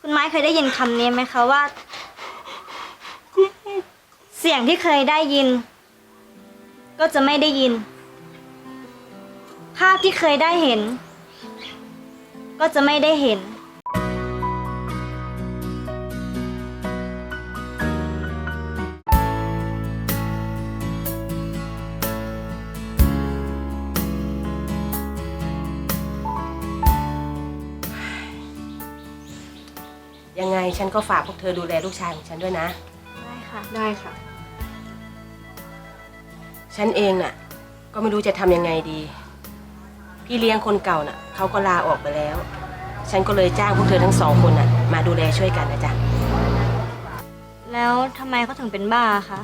คุณไม้เคยได้ยินคำนี้ไหมคะว่า เสียงที่เคยได้ยิน ก็จะไม่ได้ยิน ภาพที่เคยได้เห็น ก็จะไม่ได้เห็น ยังไงฉันก็ฝากพวกเธอดูแลลูกชายของฉันด้วยนะ ได้ค่ะ ได้ค่ะ ฉันเองน่ะ ก็ไม่รู้จะทำยังไงดี พี่เลี้ยงคนเก่าน่ะเขาก็ลาออกไปแล้ว ฉันก็เลยจ้างพวกเธอทั้งสองคนน่ะ มาดูแลช่วยกันนะจ๊ะ แล้วทำไมเขาถึงเป็นบ้าคะ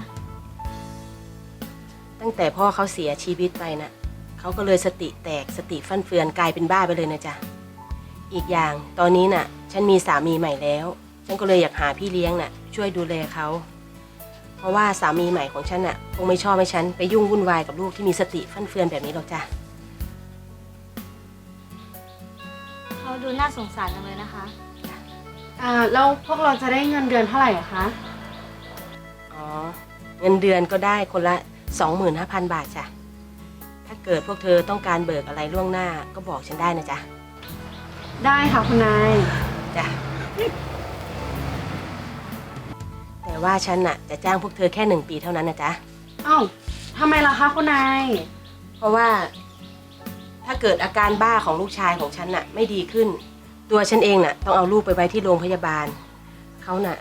ตั้งแต่พ่อเขาเสียชีวิตไปน่ะเขาก็เลยสติแตกสติฟั่นเฟือนกลายเป็นบ้าไปเลยนะจ๊ะ อีกอย่างตอนนี้น่ะ ฉันมีสามีใหม่แล้ว ฉันก็เลยอยากหาพี่เลี้ยงน่ะ ช่วยดูแลเขา เพราะว่าสามีใหม่ของฉันน่ะคงไม่ชอบให้ฉันไปยุ่งวุ่นวายกับลูกที่มีสติฟั่นเฟือนแบบนี้หรอกจ้ะ เขาดูน่าสงสารจังเลยนะคะ อ่าแล้วพวกเราจะได้เงินเดือนเท่าไหร่อะคะ อ๋อ เงินเดือนก็ได้คนละ 25,000 บาทจ้ะ ถ้าเกิดพวกเธอต้องการเบิกอะไรล่วงหน้าก็บอกฉันได้นะจ๊ะ ได้ค่ะคุณนาย จ้ะแต่ว่าฉันน่ะจะจ้างพวกเธอแค่หนึ่งปีเท่านั้นนะจ๊ะ เอ้าทำไมล่ะคะคุณนาย เพราะว่าถ้าเกิดอาการบ้าของลูกชายของฉันน่ะไม่ดีขึ้น ตัวฉันเองน่ะต้องเอาลูกไปไว้ที่โรงพยาบาล เขาน่ะ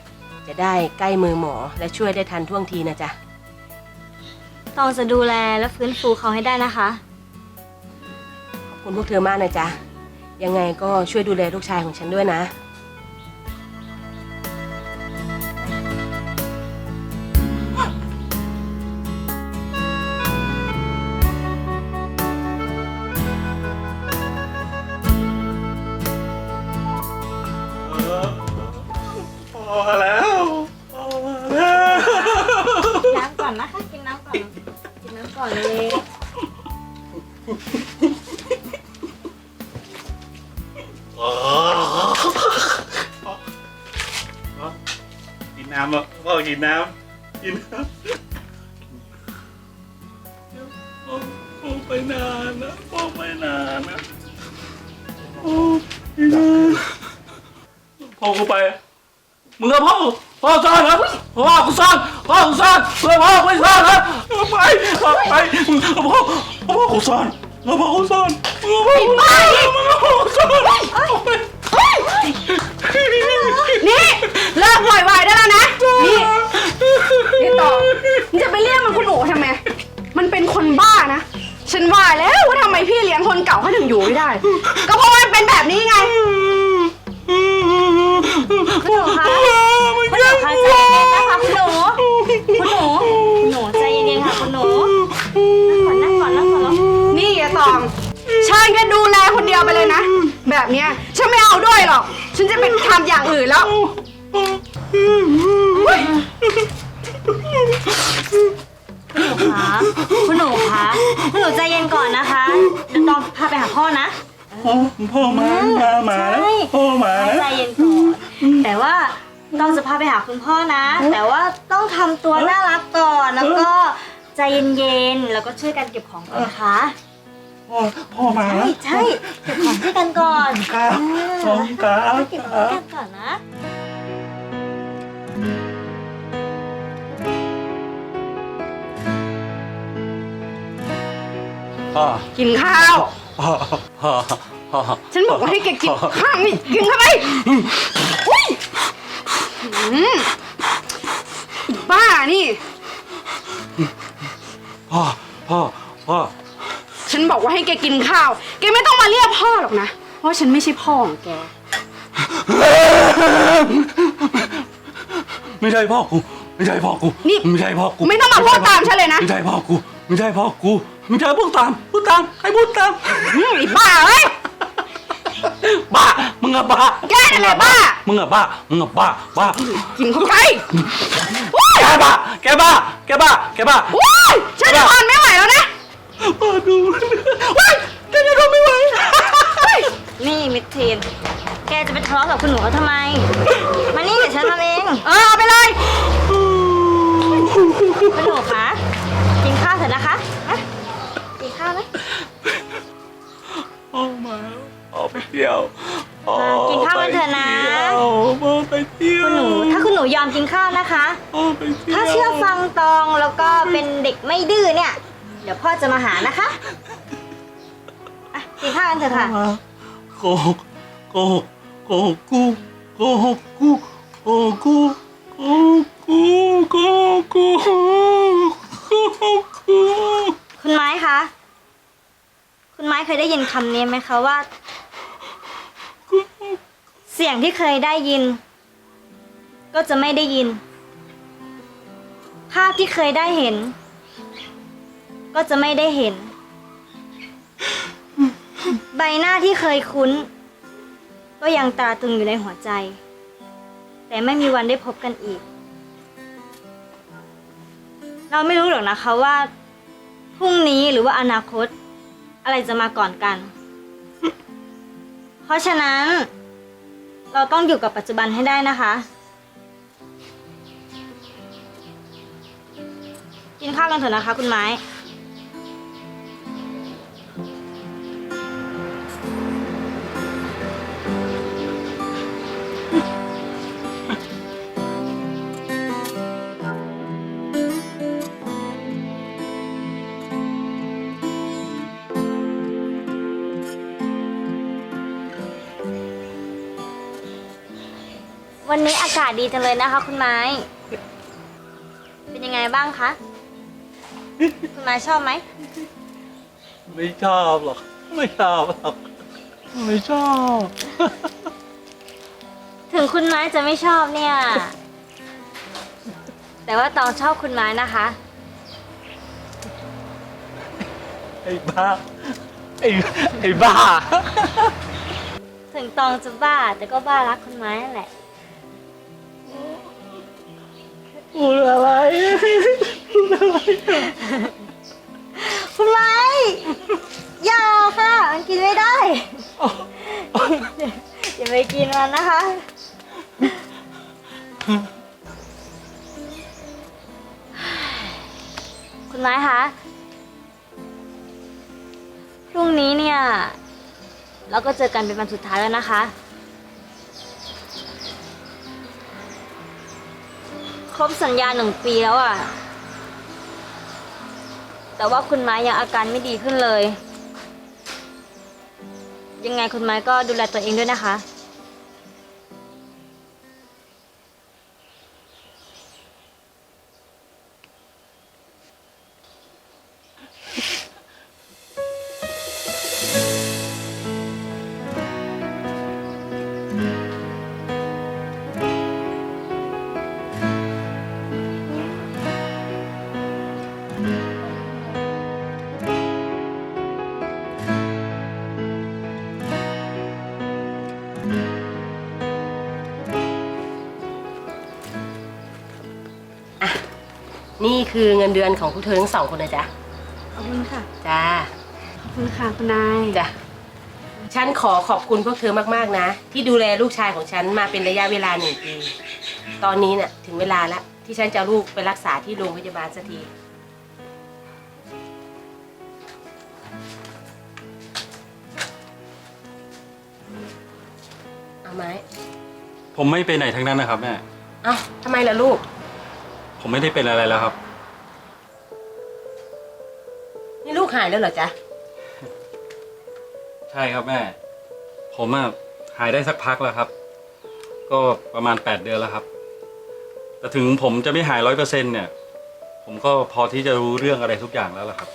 จะได้ใกล้มือหมอและช่วยได้ทันท่วงทีนะจ๊ะ ตองจะดูแลและฟื้นฟูเขาให้ได้นะคะ ขอบคุณพวกเธอมากนะจ๊ะ ยังไงก็ช่วยดูแลลูกชายของฉันด้วยนะ พอแล้วพอแล้วน้ำก่อนนะคะ กินน้ำก่อน กินน้ำก่อนเลย นน้ำอะพ่อกินน้ำกินน้ำพ่อพ่อไปนานนะพ่อไปนานนะโอ้ยนานพ่อกูไปมึงกับพ่อพ่อซ่อนนะพ่อกูซ่อนพ่อกูซ่อนเพื่อพ่อไม่ซ่อนนะไปพ่อไปมึงกับพ่อพ่อกูซ่อนแล้วพ่อกูซ่อนมึงกับพ่อกูซ่อนมึงกับพ่อกูซ่อนไป นี่เลิกโวยวายได้แล้วนะ นี่นี่ต่อมึงจะไปเรียกมันคุณหนูทำไม มันเป็นคนบ้านะ ฉันว่าแล้วว่าทำไมพี่เลี้ยงคนเก่าเขาถึงอยู่ไม่ได้ ก็เพราะมันเป็นแบบนี้ไงคุณหนูคะคุณหนูคะใจเย็นๆนะคะคุณหนูคุณหนูคุณหนูใจเย็นๆค่ะคุณหนูนั่งก่อนนั่งก่อนนั่งก่อนแล้วนี่อย่าตองฉันก็ดูแลคนเดียวไปเลยนะ แบบเนี้ยฉันไม่เอาด้วยหรอก ฉันจะไปทำอย่างอื่นแล้วเฮ้ยคุณหนูคะคุณหนูคะคุณหนูใจเย็นก่อนนะคะ เดี๋ยวตองพาไปหาพ่อนะพ่อพ่อมามามานะใช่ พ่อมานะใจเย็นก่อน แต่ว่าต้องจะพาไปหาคุณพ่อนะ แต่ว่าต้องทำตัวน่ารักก่อน แล้วก็ใจเย็นๆ แล้วก็ช่วยกันเก็บของก่อนนะคะ พ่อพ่อมาใช่นะใช่เก็บของช่วยกันก่อนครับขอบคุณครับเก็บของกันก่อนนะพ่อกินข้าว พ่อพ่อพ่อฉันบอกว่าให้แกกินข้าวนี่กินเข้าไปอุ้ยอืมบ้านี่พ่อพ่อพ่อ ฉันบอกว่าให้แกกินข้าว แกไม่ต้องมาเรียกพ่อหรอกนะ เพราะฉันไม่ใช่พ่อของแก ไม่ใช่พ่อกู ไม่ใช่พ่อกูนี่ ไม่ใช่พ่อกูไม่ต้องมาพูดตามฉันเลยนะไม่ใช่พ่อกู ไม่ใช่พ่อกู ไม่ใช่พูดตาม พูดตาม ให้พูดตาม อืมไอ้บ้าเอ้ย บ้า มึงอะบ้าแกนั่นแหละบ้า มึงอะบ้า มึงอะบ้า บ้า กินเข้าไปอุ้ยแกบ้า แกบ้า แกบ้า แกบ้าอุ้ยฉันทนไม่ไหวแล้วนะ พ่อดูว้ายแกจะทนไม่ไหวเฮ้ยนี่มิดทีน แกจะไปทะเลาะกับคุณหนูเขาทำไม มานี่เดี๋ยวฉันทำเอง เออเอาไปเลย คุณหนูคะกินข้าวเสร็จนะคะอะกินข้าวไหมออกมาออกไปเที่ยวออมากินข้าวกันเถอะนะไปเที่ยวออกไปเที่ยวคุณหนู ถ้าคุณหนูยอมกินข้าวนะคะ ออกไปเที่ยวถ้าเชื่อฟังตองแล้วก็เป็นเด็กไม่ดื้อเนี่ย เดี๋ยวพ่อจะมาหานะคะอะกินข้าวกันเถอะค่ะ โกหกโกหกโกหกกูโกหกกูโกหกกูโกหกกูโกหกกูโกหกกูคุณไม้คะ คุณไม้เคยได้ยินคำนี้ไหมคะว่า เสียงที่เคยได้ยิน ก็จะไม่ได้ยิน ภาพที่เคยได้เห็น ก็จะไม่ได้เห็น ใบหน้าที่เคยคุ้น ก็ยังตราตรึงอยู่ในหัวใจ แต่ไม่มีวันได้พบกันอีก เราไม่รู้หรอกนะคะว่าพรุ่งนี้หรือว่าอนาคต อะไรจะมาก่อนกัน เพราะฉะนั้น เราต้องอยู่กับปัจจุบันให้ได้นะคะ กินข้าวกันเถอะนะคะคุณไม้ วันนี้อากาศดีจังเลยนะคะ คุณไม้ เป็นยังไงบ้างคะ คุณไม้ชอบไหม ไม่ชอบหรอก ไม่ชอบหรอกไม่ชอบ ถึงคุณไม้จะไม่ชอบเนี่ย แต่ว่าตองชอบคุณไม้นะคะ ไอ้บ้า ไอ้ไอ้บ้า ถึงตองจะบ้าแต่ก็บ้ารักคุณไม้นั่นแหละ พูดอะไรคุณไม้อย่าค่ะ มันกินไม่ได้ อย่าไปกินมันนะคะ คุณไม้คะพรุ่งนี้เนี่ย เราก็เจอกันเป็นวันสุดท้ายแล้วนะคะ ครบสัญญาหนึ่งปีแล้วอะ่ะ แต่ว่าคุณไม้ยังอาการไม่ดีขึ้นเลย ยังไงคุณไม้ก็ดูแลตัวเองด้วยนะคะ นี่คือเงินเดือนของพวกเธอทั้งสองคนนะจ๊ะ ขอบคุณค่ะ จ้า ขอบคุณค่ะคุณนาย จ้ะ ฉันขอขอบคุณพวกเธอมากๆนะ ที่ดูแลลูกชายของฉันมาเป็นระยะเวลาหนึ่งปี ตอนนี้น่ะถึงเวลาแล้วที่ฉันจะเอาลูกไปรักษาที่โรงพยาบาลสักที เอาไหมผมไม่ไปไหนทั้งนั้นนะครับแม่ เอ้าทำไมล่ะลูก ผมไม่ได้เป็นอะไรแล้วครับ หายแล้วเหรอจ๊ะ ใช่ครับแม่ ผมอะหายได้สักพักแล้วครับ ก็ประมาณแปดเดือนแล้วครับ แต่ถึงผมจะไม่หายร้อยเปอร์เซ็นเนี่ย ผมก็พอที่จะรู้เรื่องอะไรทุกอย่างแล้วล่ะครับ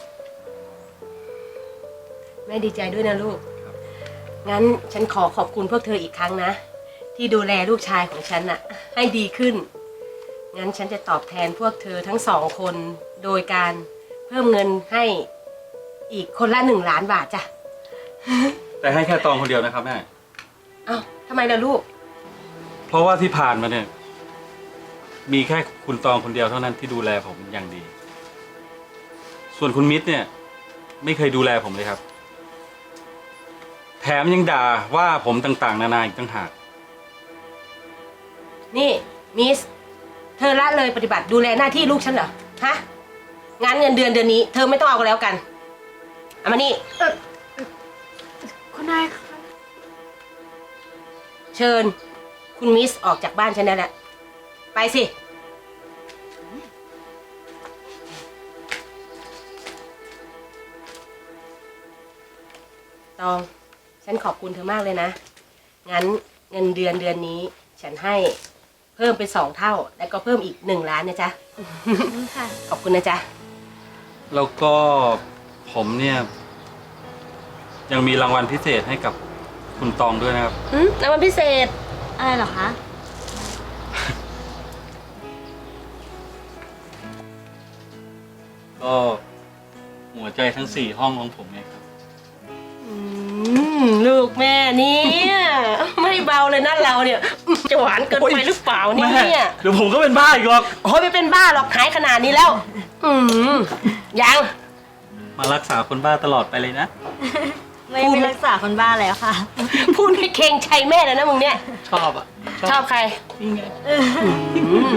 แม่ดีใจด้วยนะลูก ครับ งั้นฉันขอขอบคุณพวกเธออีกครั้งนะ ที่ดูแลลูกชายของฉันน่ะ ให้ดีขึ้น งั้นฉันจะตอบแทนพวกเธอทั้งสองคน โดยการเพิ่มเงินให้ อีกคนละหนึ่งล้านบาทจ้ะ แต่ให้แค่ตองคนเดียวนะครับแม่ เอ้าทำไมล่ะลูก เพราะว่าที่ผ่านมาเนี่ย มีแค่คุณตองคนเดียวเท่านั้นที่ดูแลผมอย่างดี ส่วนคุณมิตรเนี่ย ไม่เคยดูแลผมเลยครับ แถถมยังด่าว่าผมต่างๆ นานาอีกต่างหาก นี่มิส เธอละเลยปฏิบัติดูแลหน้าที่ลูกฉันเหรอ ฮะงานเงินเดือนเดือนนี้ เธอไม่ต้องเอาก็แล้วกัน เอามานี่ คุณนายคะเชิญ คุณมิสออกจากบ้านฉันได้แล้วไปสิ ตอง ฉันขอบคุณเธอมากเลยนะ งั้นเงินเดือนเดือนนี้ ฉันให้เพิ่มเป็นสองเท่า แล้วก็เพิ่มอีกหนึ่งล้านนะจ๊ะ ค่ะ ขอบคุณนะจ๊ะ แล้วก็ผมเนี่ย ยังมีรางวัลพิเศษให้กับคุณตองด้วยนะครับ อืมรางวัลพิเศษ อะไรเหรอคะ ก็หัวใจทั้งสี่ห้องของผมเองครับ อืม ลูกแม่เนี่ย ไม่เบาเลยนะเราเนี่ย จะหวานเกินไปหรือเปล่าเนี่ย เดี๋ยวผมก็เป็นบ้าอีกหรอก โอ้ยไม่เป็นบ้าหรอกหายขนาดนี้แล้ว อืมยัง มารักษาคนบ้าตลอดไปเลยนะ ไม่พูดไม่รักษาคนบ้าแล้วค่ะ พูดไม่เกรงใจแม่เลยนะมึงเนี่ย ชอบอะชอบใคร นี่ไง อืม